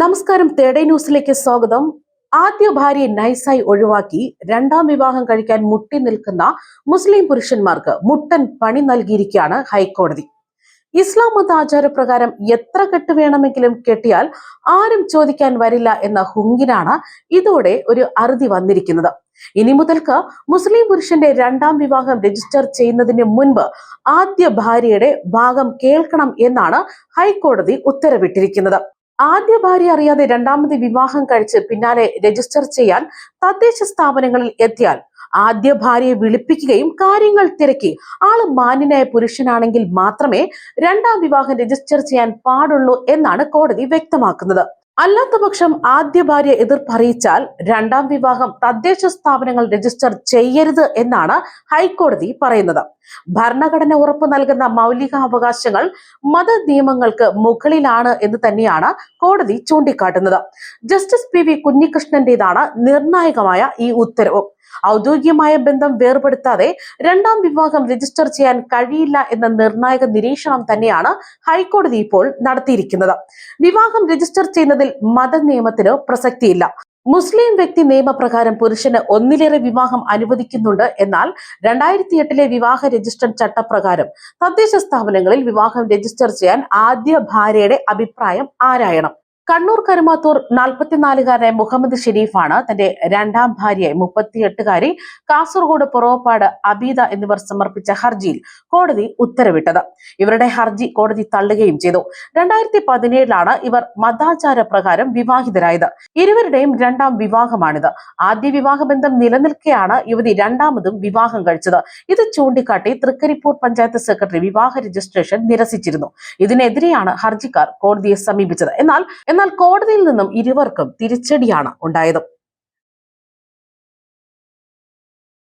നമസ്കാരം തേടേ ന്യൂസിലേക്ക് സ്വാഗതം. ആദ്യ ഭാര്യയെ നൈസായി ഒഴിവാക്കി രണ്ടാം വിവാഹം കഴിക്കാൻ മുട്ടി നിൽക്കുന്ന മുസ്ലിം പുരുഷന്മാർക്ക് മുട്ടൻ പണി നൽകിയിരിക്കുകയാണ് ഹൈക്കോടതി. ഇസ്ലാം മത ആചാരപ്രകാരം എത്ര കെട്ട് വേണമെങ്കിലും കെട്ടിയാൽ ആരും ചോദിക്കാൻ വരില്ല എന്ന ഹുങ്കിനാണ് ഇതോടെ ഒരു അറുതി വന്നിരിക്കുന്നത്. ഇനി മുതൽക്ക് മുസ്ലിം പുരുഷന്റെ രണ്ടാം വിവാഹം രജിസ്റ്റർ ചെയ്യുന്നതിന് മുൻപ് ആദ്യ ഭാര്യയുടെ ഭാഗം കേൾക്കണം എന്നാണ് ഹൈക്കോടതി ഉത്തരവിട്ടിരിക്കുന്നത്. ആദ്യ ഭാര്യ അറിയാതെ രണ്ടാമത് വിവാഹം കഴിച്ച് പിന്നാലെ രജിസ്റ്റർ ചെയ്യാൻ തദ്ദേശ സ്ഥാപനങ്ങളിൽ എത്തിയാൽ ആദ്യ ഭാര്യയെ വിളിപ്പിക്കുകയും കാര്യങ്ങൾ തിരക്കി. ആൾ മാന്യനായ പുരുഷനാണെങ്കിൽ മാത്രമേ രണ്ടാം വിവാഹം രജിസ്റ്റർ ചെയ്യാൻ പാടുള്ളൂ എന്നാണ് കോടതി വ്യക്തമാക്കുന്നത്. അല്ലാത്ത പക്ഷം ആദ്യ ഭാര്യ എതിർപ്പറിയിച്ചാൽ രണ്ടാം വിവാഹം തദ്ദേശ സ്ഥാപനങ്ങൾ രജിസ്റ്റർ ചെയ്യരുത് എന്നാണ് ഹൈക്കോടതി പറയുന്നത്. ഭരണഘടന ഉറപ്പു നൽകുന്ന മൗലിക അവകാശങ്ങൾ മത നിയമങ്ങൾക്ക് മുകളിലാണ് എന്ന് തന്നെയാണ് കോടതി ചൂണ്ടിക്കാട്ടുന്നത്. ജസ്റ്റിസ് പി വി കുഞ്ഞികൃഷ്ണന്റേതാണ് നിർണായകമായ ഈ ഉത്തരവ്. ഔദ്യോഗികമായ ബന്ധം വേർപെടുത്താതെ രണ്ടാം വിവാഹം രജിസ്റ്റർ ചെയ്യാൻ കഴിയില്ല എന്ന നിർണായക നിരീക്ഷണം തന്നെയാണ് ഹൈക്കോടതി ഇപ്പോൾ നടത്തിയിരിക്കുന്നത്. വിവാഹം രജിസ്റ്റർ ചെയ്യുന്നതിൽ മതനിയമത്തിന് പ്രസക്തിയില്ല. മുസ്ലിം വ്യക്തി നിയമപ്രകാരം പുരുഷന് ഒന്നിലേറെ വിവാഹം അനുവദിക്കുന്നുണ്ട് എന്നാൽ രണ്ടായിരത്തി എട്ടിലെ വിവാഹ രജിസ്റ്റർ ചട്ടപ്രകാരം തദ്ദേശ സ്ഥാപനങ്ങളിൽ വിവാഹം രജിസ്റ്റർ ചെയ്യാൻ ആദ്യ ഭാര്യയുടെ അഭിപ്രായം ആരായണം? കണ്ണൂർ കരുമാത്തൂർ നാൽപ്പത്തിനാലുകാരനായ മുഹമ്മദ് ഷെരീഫാണ് തന്റെ രണ്ടാം ഭാര്യയെ മുപ്പത്തിയെട്ടുകാരി കാസർഗോഡ് പുറവപ്പാട് അബീദ എന്നിവർ സമർപ്പിച്ച ഹർജിയിൽ കോടതി ഉത്തരവിട്ടത്. ഇവരുടെ ഹർജി കോടതി തള്ളുകയും ചെയ്തു. രണ്ടായിരത്തി പതിനേഴിലാണ് ഇവർ മതാചാര പ്രകാരം വിവാഹിതരായത്. ഇരുവരുടെയും രണ്ടാം വിവാഹമാണിത്. ആദ്യ വിവാഹബന്ധം നിലനിൽക്കെയാണ് യുവതി രണ്ടാമതും വിവാഹം കഴിച്ചത്. ഇത് ചൂണ്ടിക്കാട്ടി തൃക്കരിപ്പൂർ പഞ്ചായത്ത് സെക്രട്ടറി വിവാഹ രജിസ്ട്രേഷൻ നിരസിച്ചിരുന്നു. ഇതിനെതിരെയാണ് ഹർജിക്കാർ കോടതിയെ സമീപിച്ചത്. എന്നാൽ എന്നാൽ കോടതിയിൽ നിന്നും ഇരുവർക്കും തിരിച്ചടിയാണ് ഉണ്ടായത്.